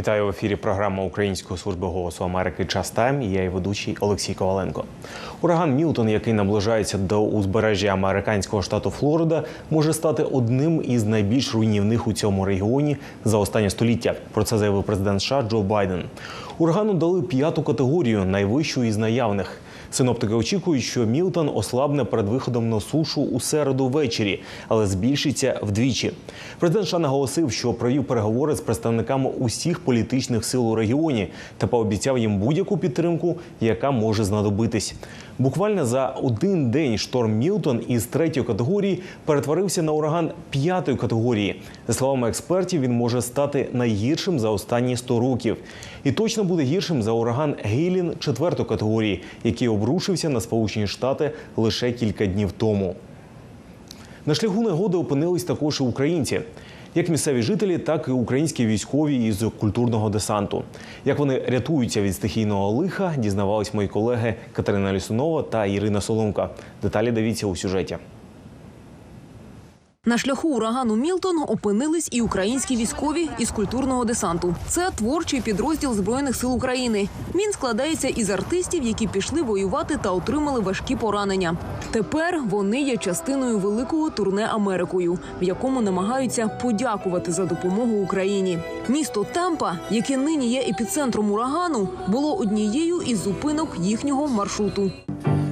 Вітаю в ефірі. Програма Української служби голосу Америки Час Тайм. Я і ведучий Олексій Коваленко. Ураган Мілтон, який наближається до узбережжя американського штату Флорида, може стати одним із найбільш руйнівних у цьому регіоні за останнє століття. Про це заявив президент США Джо Байден. Урагану дали п'яту категорію, найвищу із наявних. Синоптики очікують, що Мілтон ослабне перед виходом на сушу у середу ввечері, але збільшиться вдвічі. Президент США наголосив, що провів переговори з представниками усіх політичних сил у регіоні та пообіцяв їм будь-яку підтримку, яка може знадобитись. Буквально за один день шторм Мілтон із третьої категорії перетворився на ураган п'ятої категорії. За словами експертів, він може стати найгіршим за останні 100 років. І точно буде гіршим за ураган Гейлін четвертої категорії, який обрушився на Сполучені Штати лише кілька днів тому. На шляху негоди опинились також і українці. Як місцеві жителі, так і українські військові із культурного десанту. Як вони рятуються від стихійного лиха, дізнавались мої колеги Катерина Лісунова та Ірина Соломка. Деталі дивіться у сюжеті. На шляху урагану Мілтон опинились і українські військові із культурного десанту. Це творчий підрозділ збройних сил України. Він складається із артистів, які пішли воювати та отримали важкі поранення. Тепер вони є частиною великого турне Америкою, в якому намагаються подякувати за допомогу Україні. Місто Тампа, яке нині є епіцентром урагану, було однією із зупинок їхнього маршруту.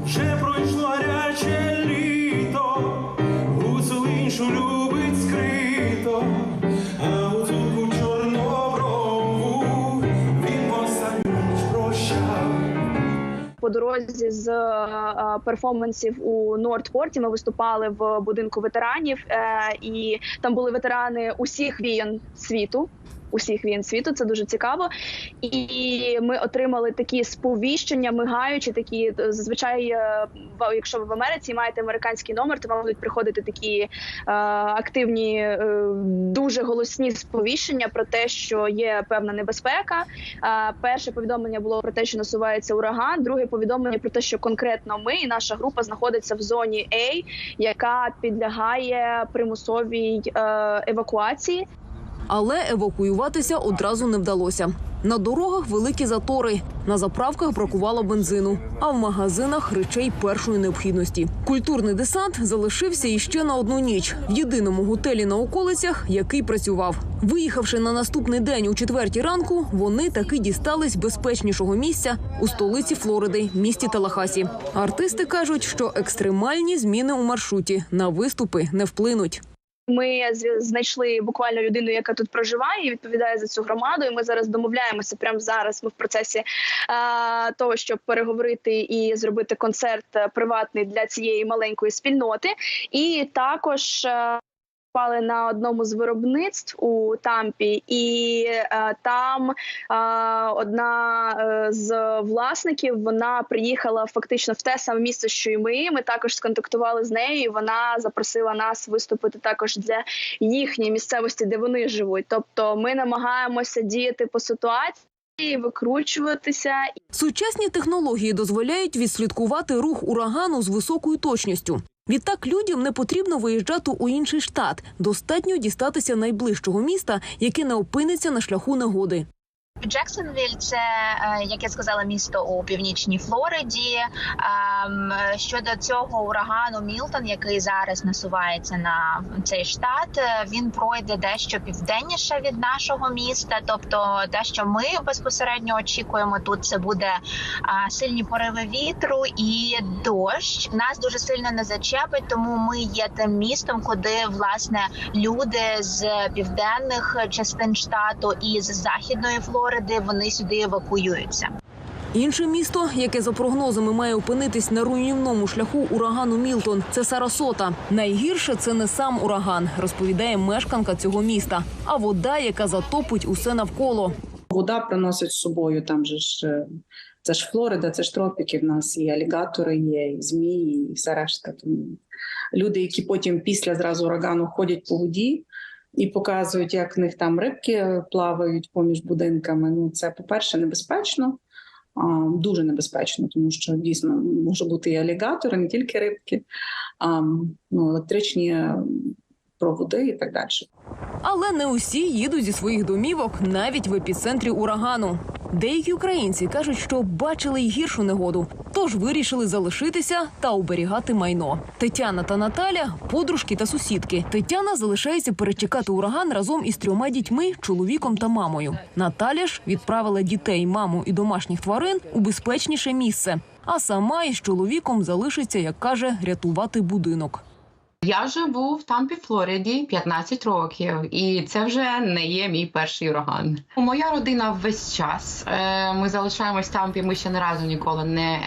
Вже пройшло гаряче літо, по дорозі з е, перформансів у Нордпорті ми виступали в будинку ветеранів, е, і там були ветерани усіх війн світу. Усіх війн світу це дуже цікаво, і ми отримали такі сповіщення, мигаючі такі зазвичай, е, якщо ви в Америці маєте американський номер, то вам будуть приходити такі е, активні, е, дуже голосні сповіщення про те, що є певна небезпека. Е, перше повідомлення було про те, що насувається ураган. Друге повідомлення про те, що конкретно ми і наша група знаходиться в зоні А, яка підлягає примусовій е, евакуації. Але евакуюватися одразу не вдалося. На дорогах великі затори, на заправках бракувало бензину, а в магазинах речей першої необхідності. Культурний десант залишився іще на одну ніч в єдиному готелі на околицях, який працював. Виїхавши на наступний день у четвертій ранку, вони таки дістались безпечнішого місця у столиці Флориди, місті Талахасі. Артисти кажуть, що екстремальні зміни у маршруті на виступи не вплинуть. Ми знайшли буквально людину, яка тут проживає і відповідає за цю громаду. І ми зараз домовляємося. Прямо зараз. Ми в процесі е, того, щоб переговорити і зробити концерт е, приватний для цієї маленької спільноти. І також. е, Пали на одному з виробництв у Тампі, і е, там е, одна е, з власників вона приїхала фактично в те саме місце, що і ми. Ми також сконтактували з нею. і Вона запросила нас виступити також для їхньої місцевості, де вони живуть. Тобто, ми намагаємося діяти по ситуації, викручуватися Сучасні технології дозволяють відслідкувати рух урагану з високою точністю. Відтак людям не потрібно виїжджати у інший штат. Достатньо дістатися найближчого міста, яке не опиниться на шляху негоди. Джексонвіль це, е, як я сказала, місто у північній Флориді. Ем, Щодо цього урагану Мілтон, який зараз насувається на цей штат, е, він пройде дещо південніше від нашого міста. Тобто, те, що ми безпосередньо очікуємо тут, це буде сильні пориви вітру і дощ. Нас дуже сильно не зачепить, тому ми є тим містом, куди власне люди з південних частин штату і з західної Флориди вони сюди евакуюються. Інше місто, яке за прогнозами має опинитись на руйнівному шляху урагану Мілтон, це Сарасота. Найгірше це не сам ураган, розповідає мешканка цього міста, а вода, яка затопить усе навколо. Вода приносить з собою там же ж. е, Це ж Флорида, це ж тропіки. В нас і алігатори є, і змії, і все решта. Тому люди, які потім після зразу урагану ходять по воді і показують, як в них там рибки плавають поміж будинками. Ну це, по-перше, небезпечно, а, дуже небезпечно, тому що дійсно може бути і алігатори, не тільки рибки, а ну, електричні проводи і так далі. Але не усі їдуть зі своїх домівок навіть в епіцентрі урагану. Деякі українці кажуть, що бачили й гіршу негоду, тож вирішили залишитися та оберігати майно. Тетяна та Наталя подружки та сусідки. Тетяна залишається перечекати ураган разом із трьома дітьми, чоловіком та мамою. Наталя ж відправила дітей, маму і домашніх тварин у безпечніше місце. А сама із чоловіком залишиться, як каже, рятувати будинок. Я живу в Тампі, Флориді 15 років, і це вже не є мій перший ураган. Моя родина весь час. е, Ми залишаємось в Тампі. Ми ще не разу ніколи не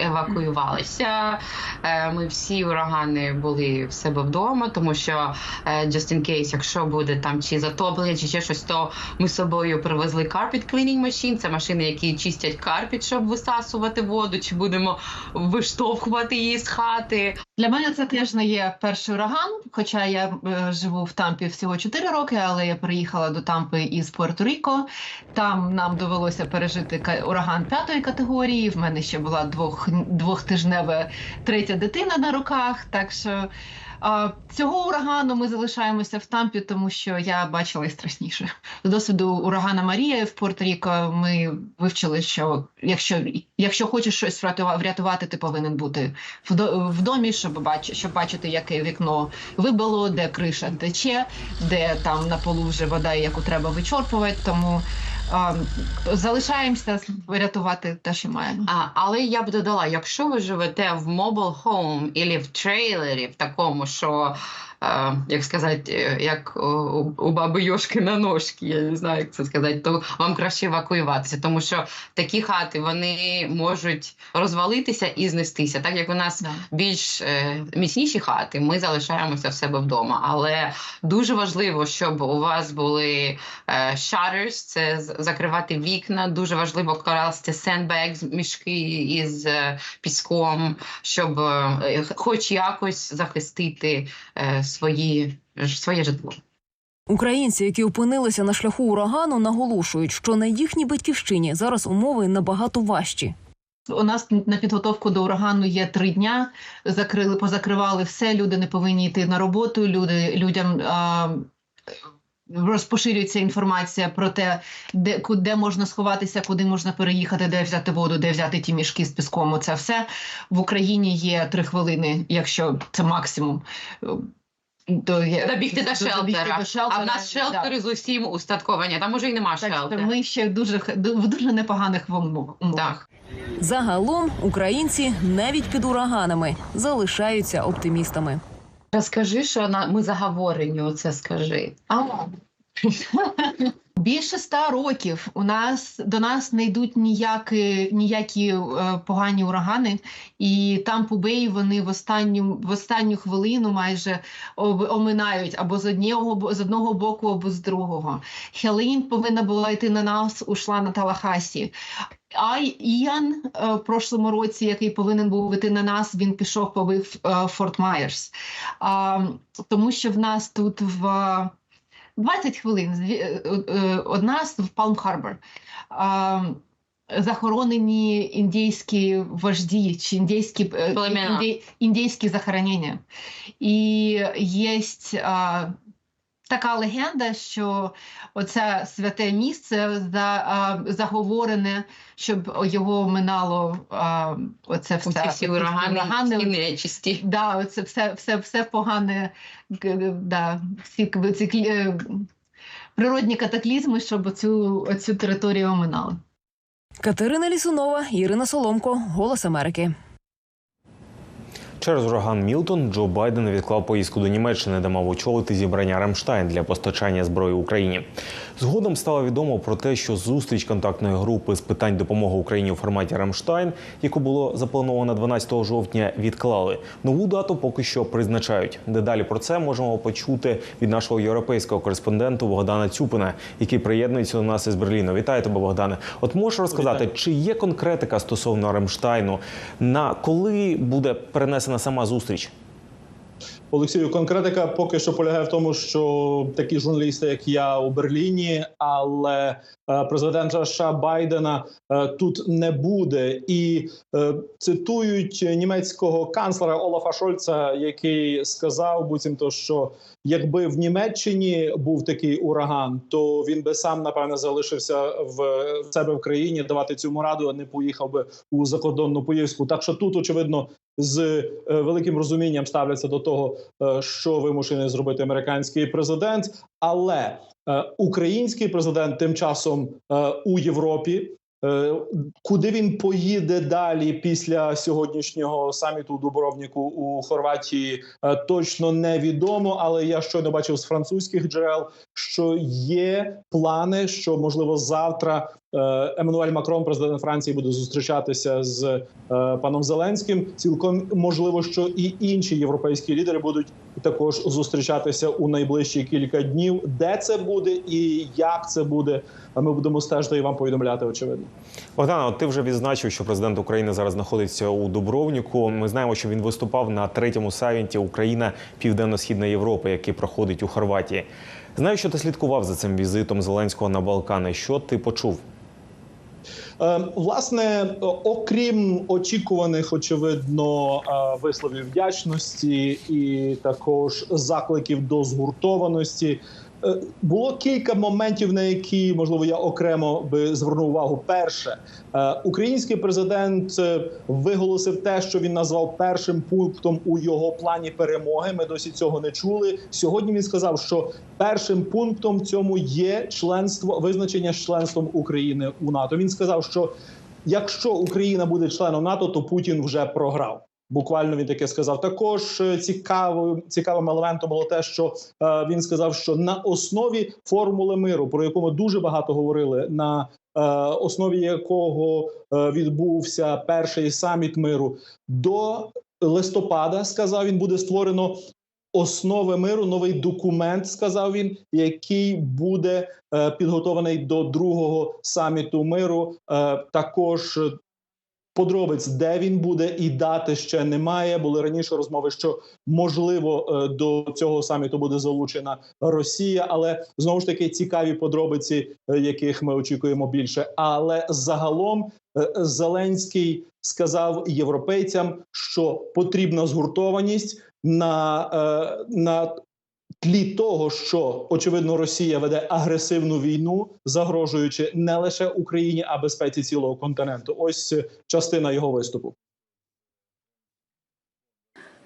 евакуювалися. Е, Ми всі урагани були в себе вдома, тому що е, just in case, якщо буде там чи затоплення, чи ще щось, то ми з собою привезли carpet cleaning machine. Це машини, які чистять карпіт, щоб висасувати воду, чи будемо виштовхувати її з хати. Для мене це теж не є перший ураган, хоча я е, живу в Тампі всього 4 роки, але я приїхала до Тампи із Пуерто-Ріко. Там нам довелося пережити ураган п'ятої категорії. В мене ще була двох, двохтижнева третя дитина на руках. Так що цього урагану ми залишаємося в Тампі, тому що я бачила і страшніше. З досвіду урагана Марія в Пуерто-Ріко ми вивчили, що якщо, якщо хочеш щось врятува- врятувати, ти повинен бути в, домі, щоб бачити, щоб бачити, яке вікно вибило, де криша тече, де там на полу вже вода, яку треба вичорпувати. Тому залишаємося рятувати те, що маємо. А, але я б додала, якщо ви живете в mobile хоум або в трейлері, в такому, що, як сказати, е, як у, баби Йошки на ножки, я не знаю, як це сказати, то вам краще евакуюватися, тому що такі хати вони можуть розвалитися і знестися. Так як у нас Да. більш е, міцніші хати, ми залишаємося в себе вдома. Але дуже важливо, щоб у вас були е, shutters, це закривати вікна. Дуже важливо класти sandbags, мішки із піском, щоб хоч якось захистити свої, ж- своє житло. Українці, які опинилися на шляху урагану, наголошують, що на їхній батьківщині зараз умови набагато важчі. У нас на підготовку до урагану є три дня. Закрили, позакривали все. Люди не повинні йти на роботу. Люди людям а, розпоширюється інформація про те, де куди можна сховатися, куди можна переїхати, де взяти воду, де взяти ті мішки з піском. Це все в Україні є три хвилини, якщо це максимум. До, є- Добігти до шелтера. до шелтера, А в нас да. шелтери з усім устатковані. Там уже й нема Так що шелтера. ми ще дуже х- в дуже непоганих умов- умовах. Загалом українці навіть під ураганами залишаються оптимістами. Розкажи, що на ми заговорені. Оце скажи. А Більше ста років у нас до нас не йдуть ніякі, ніякі е, погані урагани, і там по Бей вони в останню в останню хвилину майже об- оминають або з одного з одного боку, або з другого. Хелін повинна була йти на нас, ушла на Талахасі. А Іян е, в прошлому році, який повинен був йти на нас, він пішов, побив е, Форт Майерс. Тому що в нас тут в 20 хвилин зві- е, е, од нас в Палм Харбор. А, Захоронені індійські вожді чи індійські, е, Племена. інді- індійські захоронення. І є така легенда, що оце святе місце за, а, заговорене, щоб його минало а, оце все. Всі урагани, і нечисті. Да, оце все, все, все погане, да, всі, ці е, природні катаклізми, щоб оцю, оцю територію оминали. Катерина Лісунова, Ірина Соломко, Голос Америки. Через ураган Мілтон Джо Байден відклав поїздку до Німеччини, де мав очолити зібрання Рамштайн для постачання зброї Україні. Згодом стало відомо про те, що зустріч контактної групи з питань допомоги Україні у форматі Рамштайн, яку було заплановано 12 жовтня, відклали. Нову дату поки що призначають. Дедалі про це можемо почути від нашого європейського кореспонденту Богдана Цюпина, який приєднується до нас із Берліну. Вітаю тебе, Богдане. От можеш розказати, чи є конкретика стосовно Рамштайну? На коли буде перенесена сама зустріч? Олексію, конкретика поки що полягає в тому, що такі журналісти, як я у Берліні, але е, президента США Байдена е, тут не буде. І е, цитують німецького канцлера Олафа Шольца, який сказав буцімто, що якби в Німеччині був такий ураган, то він би сам напевне залишився в себе в країні давати цьому раду, а не поїхав би у закордонну поїздку. Так що тут очевидно з е, великим розумінням ставляться до того, е, що вимушений зробити американський президент. Але е, український президент тим часом у Європі. Куди він поїде далі після сьогоднішнього саміту у Дубровніку у Хорватії, точно невідомо. Але я щойно бачив з французьких джерел, що є плани, що можливо завтра Еммануель Макрон, президент Франції, буде зустрічатися з е, паном Зеленським. Цілком можливо, що і інші європейські лідери будуть також зустрічатися у найближчі кілька днів. Де це буде і як це буде, ми будемо стежити і вам повідомляти. Очевидно. Богдана, ти вже відзначив, що президент України зараз знаходиться у Дубровніку. Ми знаємо, що він виступав на третьому саміті Україна Південно-Східна Європа, який проходить у Хорватії. Знаю, що ти слідкував за цим візитом Зеленського на Балкани. Що ти почув? Е, Власне, окрім очікуваних, очевидно, е, висловів вдячності і також закликів до згуртованості. Е, Було кілька моментів, на які можливо я окремо би звернув увагу. Перше, е, український президент е, виголосив те, що він назвав першим пунктом у його плані перемоги. Ми досі цього не чули. Сьогодні він сказав, що першим пунктом в цьому є членство визначення членством України у НАТО. Він сказав, що якщо Україна буде членом НАТО, то Путін вже програв. Буквально він таке сказав. Також е, цікавим цікавим елементом було те, що е, він сказав, що на основі формули миру, про яку ми дуже багато говорили, на е, основі якого е, відбувся перший саміт миру, до листопада сказав він, буде створено основи миру, новий документ, сказав він, який буде е, підготований до другого саміту миру. Е, також подробиць, де він буде, і дати ще немає. Були раніше розмови, що можливо е, до цього саміту буде залучена Росія, але знову ж таки цікаві подробиці, е, яких ми очікуємо більше. Але загалом е, Зеленський сказав європейцям, що потрібна згуртованість на, на тлі того, що очевидно Росія веде агресивну війну, загрожуючи не лише Україні, а безпеці цілого континенту. Ось е, частина його виступу.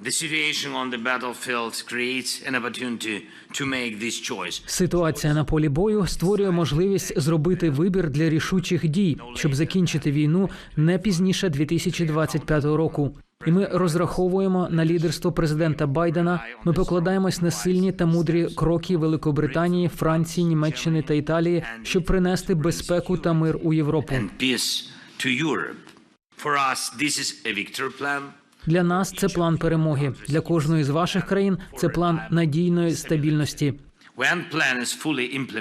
The situation on the battlefield creates an opportunity to make this choice. Ситуація на полі бою створює можливість зробити вибір для рішучих дій, щоб закінчити війну не пізніше 2025 року. І ми розраховуємо на лідерство президента Байдена. Ми покладаємось на сильні та мудрі кроки Великобританії, Франції, Німеччини та Італії, щоб принести безпеку та мир у Європу. Для нас це план перемоги. Для кожної з ваших країн це план надійної стабільності.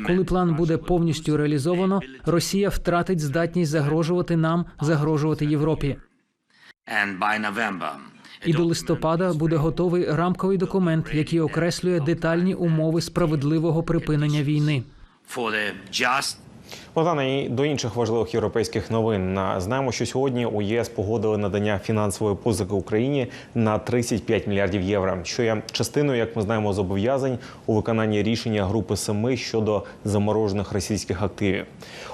Коли план буде повністю реалізовано, Росія втратить здатність загрожувати нам, загрожувати Європі. and by November, a І до листопада буде готовий рамковий документ, який окреслює детальні умови справедливого припинення війни. Богдана, і до інших важливих європейських новин. Знаємо, що сьогодні у ЄС погодили надання фінансової позики Україні на 35 мільярдів євро, що є частиною, як ми знаємо, зобов'язань у виконанні рішення групи семи щодо заморожених російських активів.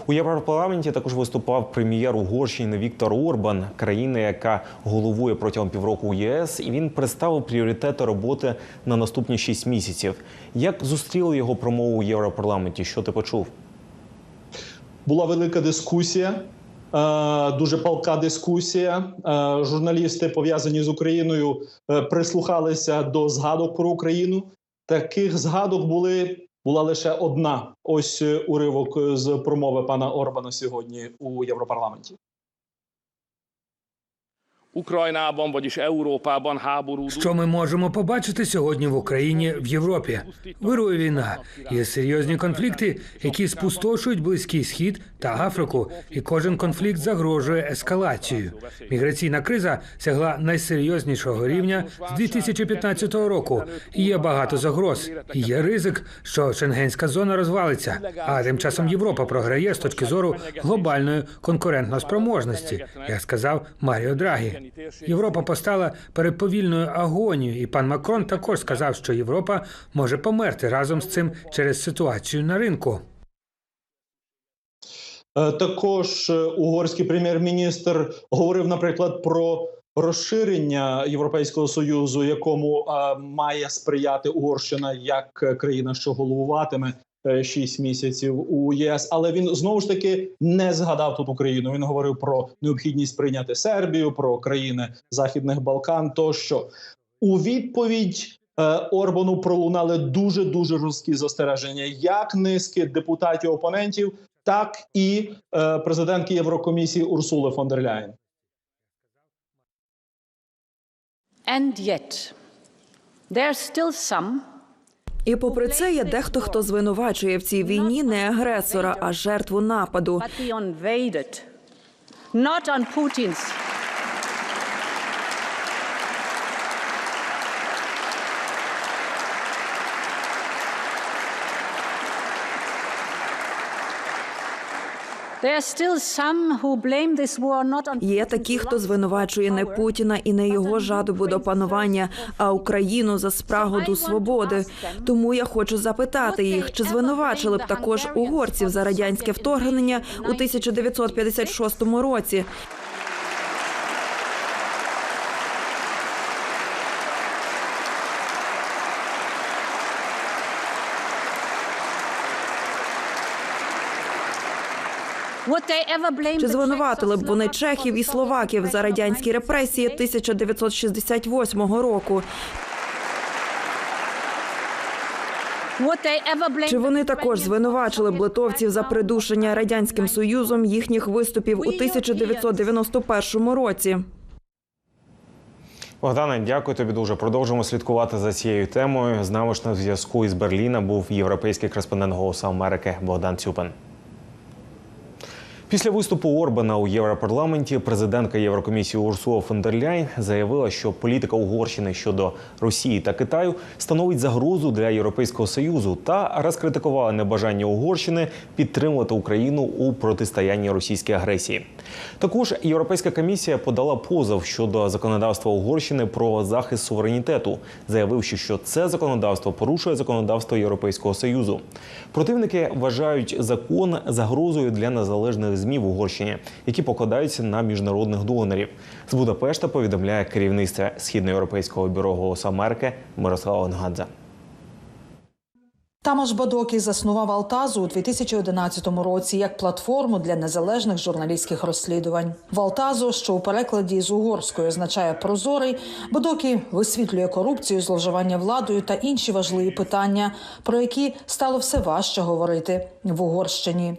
У Європарламенті також виступав прем'єр Угорщини Віктор Орбан, країни, яка головує протягом півроку у ЄС, і він представив пріоритети роботи на наступні 6 місяців. Як зустріли його промову у Європарламенті? Що ти почув? Була велика дискусія, е, дуже палка дискусія. Е, Журналісти, пов'язані з Україною, е, прислухалися до згадок про Україну. Таких згадок були була лише одна. Ось уривок з промови пана Орбана сьогодні у Європарламенті. Українában, vagyis Európában háború. Що ми можемо побачити сьогодні в Україні в Європі? Вирує війна, є серйозні конфлікти, які спустошують близький схід та Африку, і кожен конфлікт загрожує ескалацією. Міграційна криза сягла найсерйознішого рівня з 2015 року. І є багато загроз. І є ризик, що шенгенська зона розвалиться. А тим часом Європа програє з точки зору глобальної конкурентноспроможності, як сказав Маріо Драгі. Європа постала перед повільною агонією, і пан Макрон також сказав, що Європа може померти разом з цим через ситуацію на ринку. Е, Також е, угорський прем'єр-міністр говорив, наприклад, про розширення Європейського союзу, якому е, має сприяти Угорщина як країна, що головуватиме шість місяців у ЄС. Але він знову ж таки не згадав тут Україну. Він говорив про необхідність прийняти Сербію, про країни Західних Балкан. Тощо у відповідь. Орбану пролунали дуже дуже жорсткі застереження, як низки депутатів опонентів, так і е, президентки Єврокомісії Урсули фон дер Ляєн. And yet, there are still some І попри це є дехто, хто звинувачує в цій війні не агресора, а жертву нападу. not on Putin's. There are still some who blame this war not on Є такі, хто звинувачує не Путіна і не його жадобу до панування, а Україну за спрагу до свободи. Тому я хочу запитати їх, чи звинувачили б також угорців за радянське вторгнення у 1956 році. Чи звинуватили б вони чехів і словаків за радянські репресії 1968 року? Чи вони також звинувачили б литовців за придушення радянським союзом їхніх виступів у 1991 році? Богдане, дякую тобі дуже. Продовжимо слідкувати за цією темою. З нами ж на зв'язку із Берліна був європейський кореспондент Голосу Америки Богдан Цюпин. Після виступу Орбана у Європарламенті президентка Єврокомісії Урсула фон дер Ляйн заявила, що політика Угорщини щодо Росії та Китаю становить загрозу для Європейського союзу та розкритикувала небажання Угорщини підтримувати Україну у протистоянні російській агресії. Також Європейська комісія подала позов щодо законодавства Угорщини про захист суверенітету, заявивши, що це законодавство порушує законодавство Європейського союзу. Противники вважають закон загрозою для незалежних ЗМІ в Угорщині, які покладаються на міжнародних донорів. З Будапешта повідомляє керівництво східноєвропейського бюро «Голос Америки» Мирослава Онгадзе. Тамаш Бадокі заснував Алтазу у 2011 році як платформу для незалежних журналістських розслідувань. В Алтазу, що у перекладі з угорської означає прозорий, Бадокі висвітлює корупцію, зловживання владою та інші важливі питання, про які стало все важче говорити в Угорщині.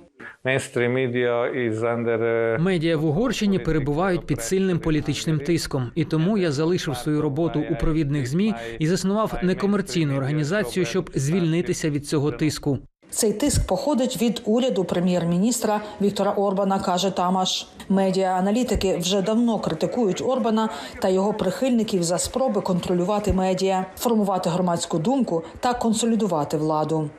Медіа в Угорщині перебувають під сильним політичним тиском, і тому я залишив свою роботу у провідних змі і заснував некомерційну організацію, щоб звільнитися від цього тиску. Цей тиск походить від уряду прем'єр-міністра Віктора Орбана, каже Тамаш. Медіа-аналітики вже давно критикують Орбана та його прихильників за спроби контролювати медіа, формувати громадську думку та консолідувати владу.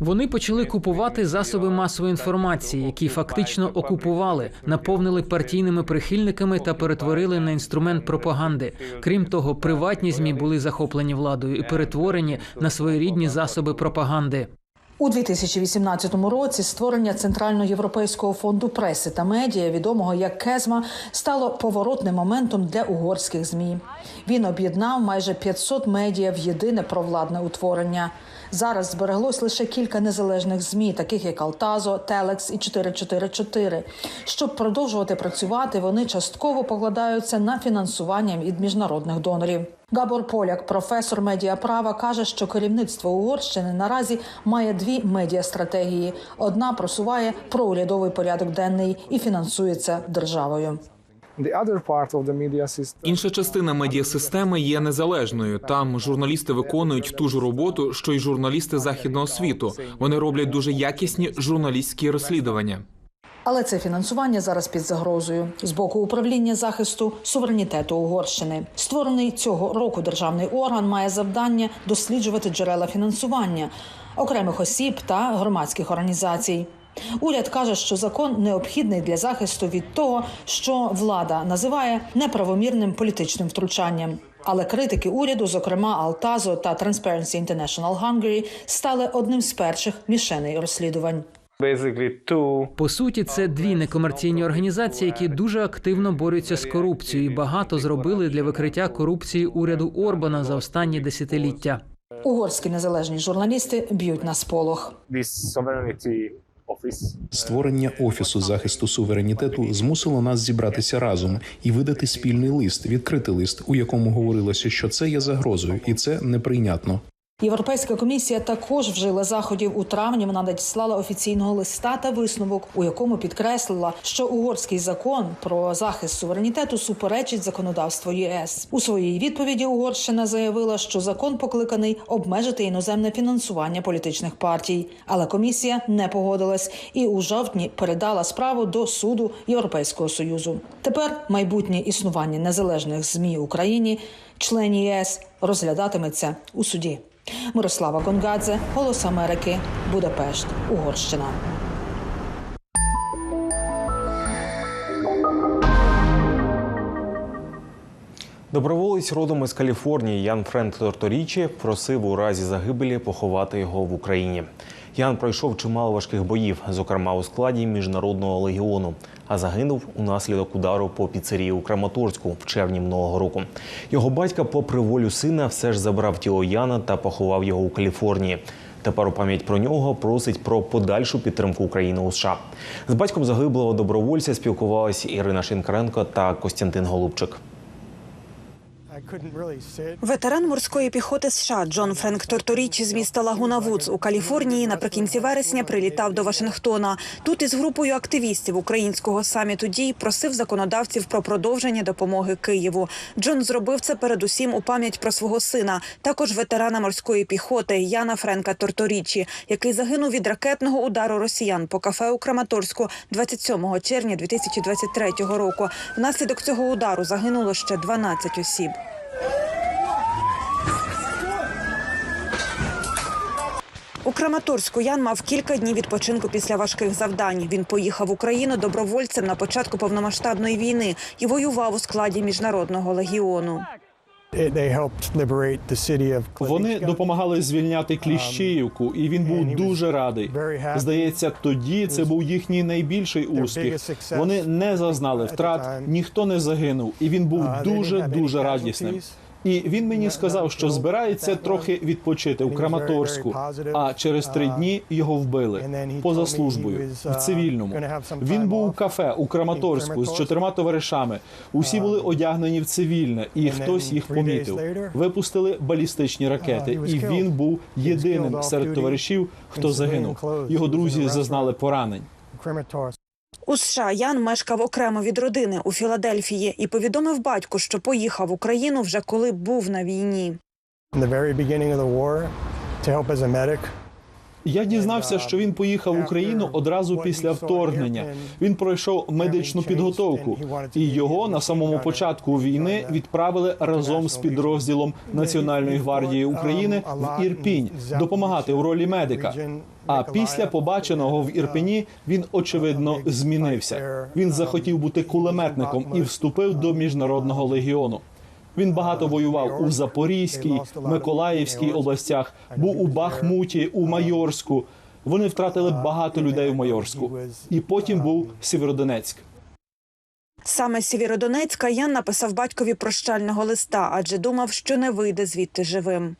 Вони почали купувати засоби масової інформації, які фактично окупували, наповнили партійними прихильниками та перетворили на інструмент пропаганди. Крім того, приватні змі були захоплені владою і перетворені на своєрідні засоби пропаганди. У 2018 році створення Центральноєвропейського фонду преси та медіа, відомого як Кезма, стало поворотним моментом для угорських змі. Він об'єднав майже 500 медіа в єдине провладне утворення. Зараз збереглось лише кілька незалежних змі, таких як Алтазо, Телекс і 444. Щоб продовжувати працювати, вони частково покладаються на фінансування від міжнародних донорів. Габор Поляк, професор медіаправа, каже, що керівництво Угорщини наразі має дві медіастратегії. Одна просуває проурядовий порядок денний і фінансується державою. Інша частина медіасистеми є незалежною. Там журналісти виконують ту ж роботу, що й журналісти західного світу. Вони роблять дуже якісні журналістські розслідування. Але це фінансування зараз під загрозою з боку управління захисту суверенітету Угорщини. Створений цього року державний орган має завдання досліджувати джерела фінансування окремих осіб та громадських організацій. Уряд каже, що закон необхідний для захисту від того, що влада називає неправомірним політичним втручанням. Але критики уряду, зокрема Алтазо та Transparency International Hungary, стали одним з перших мішеней розслідувань. По суті, це дві некомерційні організації, які дуже активно борються з корупцією і багато зробили для викриття корупції уряду Орбана за останні десятиліття. Угорські незалежні журналісти б'ють на сполох. Створення офісу захисту суверенітету змусило нас зібратися разом і видати спільний лист, відкритий лист, у якому говорилося, що це є загрозою, і це неприйнятно. Європейська комісія також вжила заходів у травні. Вона надіслала офіційного листа та висновок, у якому підкреслила, що угорський закон про захист суверенітету суперечить законодавству ЄС. У своїй відповіді Угорщина заявила, що закон покликаний обмежити іноземне фінансування політичних партій. Але комісія не погодилась і у жовтні передала справу до суду Європейського союзу. Тепер майбутнє існування незалежних змі в Україні, члені ЄС, розглядатиметься у суді. Мирослава Гонгадзе, Голос Америки, Будапешт, Угорщина. Доброволець родом із Каліфорнії Ян Френд Торторічі просив у разі загибелі поховати його в Україні. Ян пройшов чимало важких боїв, зокрема у складі міжнародного легіону, а загинув унаслідок удару по піцерії у Краматорську в червні минулого року. Його батька, попри волю сина, все ж забрав тіло Яна та поховав його у Каліфорнії. Тепер у пам'ять про нього просить про подальшу підтримку України у США. З батьком загиблого добровольця спілкувалися Ірина Шинкаренко та Костянтин Голубчик. Ветеран морської піхоти США Джон Френк Торторічі з міста Лагуна Вудс у Каліфорнії наприкінці вересня прилітав до Вашингтона. Тут із групою активістів українського саміту дій просив законодавців про продовження допомоги Києву. Джон зробив це передусім у пам'ять про свого сина, також ветерана морської піхоти Яна Френка Торторічі, який загинув від ракетного удару росіян по кафе у Краматорську 27 червня 2023 року. Внаслідок цього удару загинуло ще 12 осіб. У Краматорську Ян мав кілька днів відпочинку після важких завдань. Він поїхав в Україну добровольцем на початку повномасштабної війни і воював у складі міжнародного легіону. Вони допомагали звільняти Кліщіївку, і він був дуже радий. Здається, тоді це був їхній найбільший успіх. Вони не зазнали втрат, ніхто не загинув, і він був дуже дуже радісним. І він мені сказав, що збирається трохи відпочити у Краматорську. А через три дні його вбили поза службою в цивільному. Він був у кафе у Краматорську з чотирма товаришами. Усі були одягнені в цивільне, і хтось їх помітив. Випустили балістичні ракети, і він був єдиним серед товаришів, хто загинув. Його друзі зазнали поранень. У США Ян мешкав окремо від родини у Філадельфії і повідомив батьку, що поїхав в Україну вже коли був на війні. Я дізнався, що він поїхав в Україну одразу після вторгнення. Він пройшов медичну підготовку, і його на самому початку війни відправили разом з підрозділом Національної гвардії України в Ірпінь допомагати у ролі медика. А після побаченого в Ірпені він очевидно змінився. Він захотів бути кулеметником і вступив до міжнародного легіону. Він багато воював у Запорізькій, Миколаївській областях, був у Бахмуті, у Майорську. Вони втратили багато людей в Майорську, і потім був Сєвєродонецьк. Саме з Сєвєродонецька Ян написав батькові прощального листа, адже думав, що не вийде звідти живим.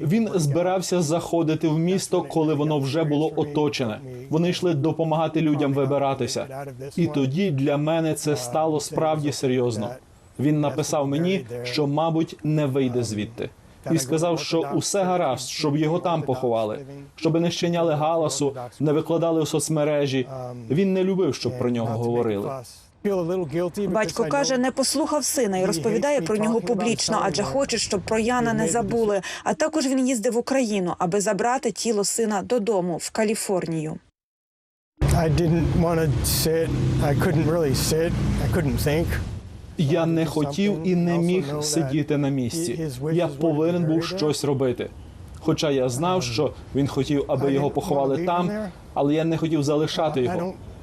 Він збирався заходити в місто, коли воно вже було оточене. Вони йшли допомагати людям вибиратися. І тоді для мене це стало справді серйозно. Він написав мені, що, мабуть, не вийде звідти. і сказав, що усе гаразд, щоб його там поховали, щоб не щиняли галасу, не викладали у соцмережі. Він не любив, щоб про нього говорили. Батько каже, не послухав сина і розповідає про нього публічно, адже хоче, щоб про Яна не забули. А також він їздив в Україну, аби забрати тіло сина додому в Каліфорнію. Я не хотів і не міг сидіти на місці. Я повинен був щось робити. Хоча я знав, що він хотів, аби його поховали там, але я не хотів залишати його.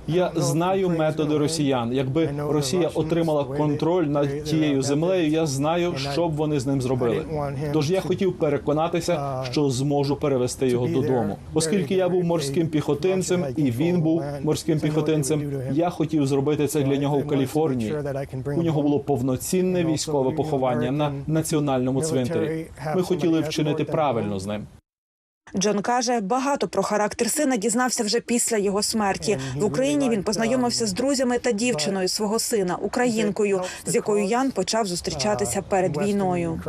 Я знаю методи росіян. Якби Росія отримала контроль над тією землею, я знаю, що б вони з ним зробили. Тож я хотів переконатися, що зможу перевести його додому, оскільки я був морським піхотинцем, і він був морським піхотинцем. Я хотів зробити це для нього в Каліфорнії. У нього було повноцінне військове поховання на національному цвинтарі. Ми хотіли вчинити правильно з ним. Джон каже, багато про характер сина дізнався вже після його смерті. В Україні він познайомився з друзями та дівчиною свого сина, українкою, з якою Ян почав зустрічатися перед війною.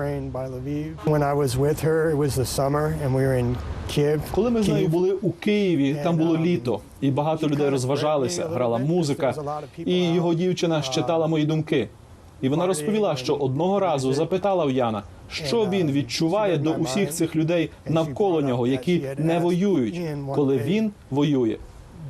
Коли ми з нею були у Києві, там було літо, і багато людей розважалися, грала музика, і його дівчина щитала мої думки. І вона розповіла, що одного разу запитала в Яна, що він відчуває до усіх цих людей навколо нього, які не воюють, коли він воює.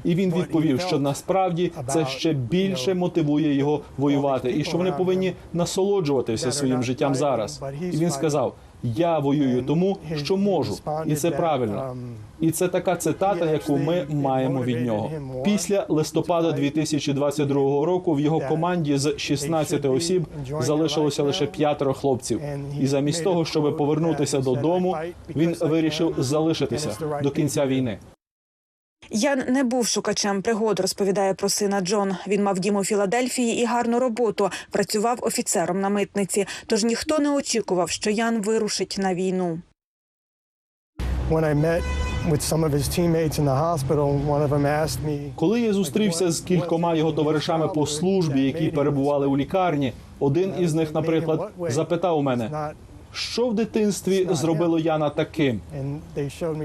І він відповів, що насправді це ще більше мотивує його воювати, і що вони повинні насолоджуватися своїм життям зараз. І він сказав: Я воюю тому, що можу, і це правильно. І це така цитата, яку ми маємо від нього. Після листопада 2022 року в його команді з 16 осіб залишилося лише п'ятеро хлопців. І замість того, щоб повернутися додому, він вирішив залишитися до кінця війни. Ян не був шукачем пригод, розповідає про сина Джон. Він мав дім у Філадельфії і гарну роботу. Працював офіцером на митниці. Тож ніхто не очікував, що Ян вирушить на війну. Коли я зустрівся з кількома його товаришами по службі, які перебували у лікарні, один із них, наприклад, запитав у мене, що в дитинстві зробило Яна таким.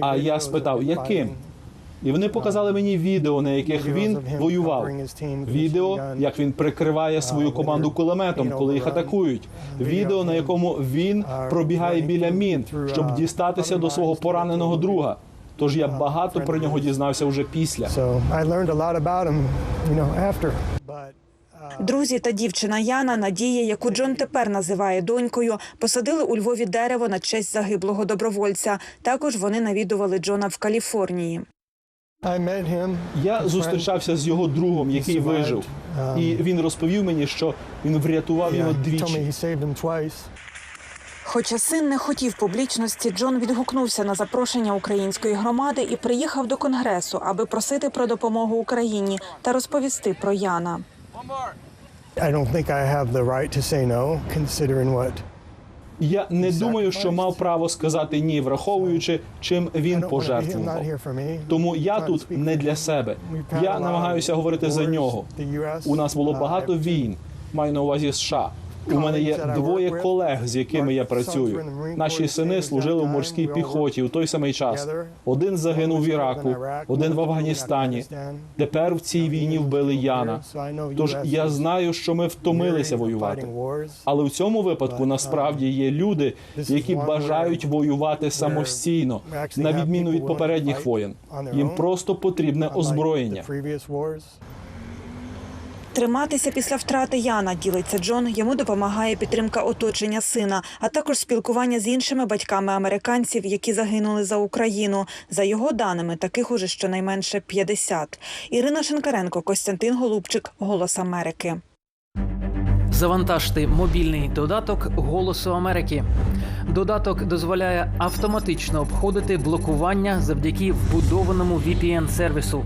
А я спитав, яким? І вони показали мені відео, на яких він воював. Відео, як він прикриває свою команду кулеметом, коли їх атакують. Відео, на якому він пробігає біля мін, щоб дістатися до свого пораненого друга. Тож я багато про нього дізнався вже після. Друзі та дівчина Яна Надія, яку Джон тепер називає донькою, посадили у Львові дерево на честь загиблого добровольця. Також вони навідували Джона в Каліфорнії. I met him. Я зустрічався з його другом, який вижив, і він розповів мені, що він врятував його двічі. Хоча син не хотів публічності, Джон відгукнувся на запрошення української громади і приїхав до конгресу, аби просити про допомогу Україні та розповісти про Яна. I don't think I have the right to say no, considering what Я не думаю, що мав право сказати ні, враховуючи, чим він пожертвував. Тому я тут не для себе. Я намагаюся говорити за нього. У нас було багато війн. Маю на увазі США. У мене є двоє колег, з якими я працюю. Наші сини служили в морській піхоті у той самий час. Один загинув в Іраку, один в Афганістані. Тепер в цій війні вбили Яна. Тож я знаю, що ми втомилися воювати. Але в цьому випадку насправді є люди, які бажають воювати самостійно, на відміну від попередніх воєн. Їм просто потрібне озброєння. Триматися після втрати Яна, ділиться Джон. Йому допомагає підтримка оточення сина, а також спілкування з іншими батьками американців, які загинули за Україну. За його даними, таких уже щонайменше 50. Ірина Шинкаренко, Костянтин Голубчик, Голос Америки. Завантажте мобільний додаток Голосу Америки. Додаток дозволяє автоматично обходити блокування завдяки вбудованому VPN-сервісу.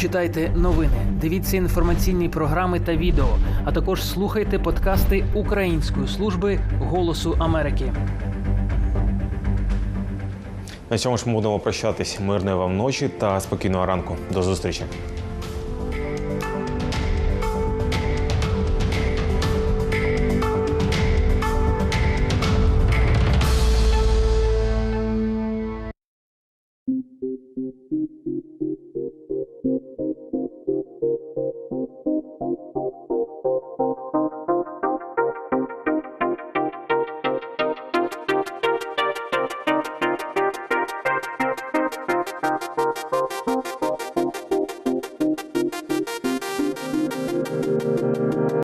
Читайте новини, дивіться інформаційні програми та відео, а також слухайте подкасти Української служби Голосу Америки. На цьому ж ми будемо прощатись. Мирної вам ночі та спокійного ранку. До зустрічі.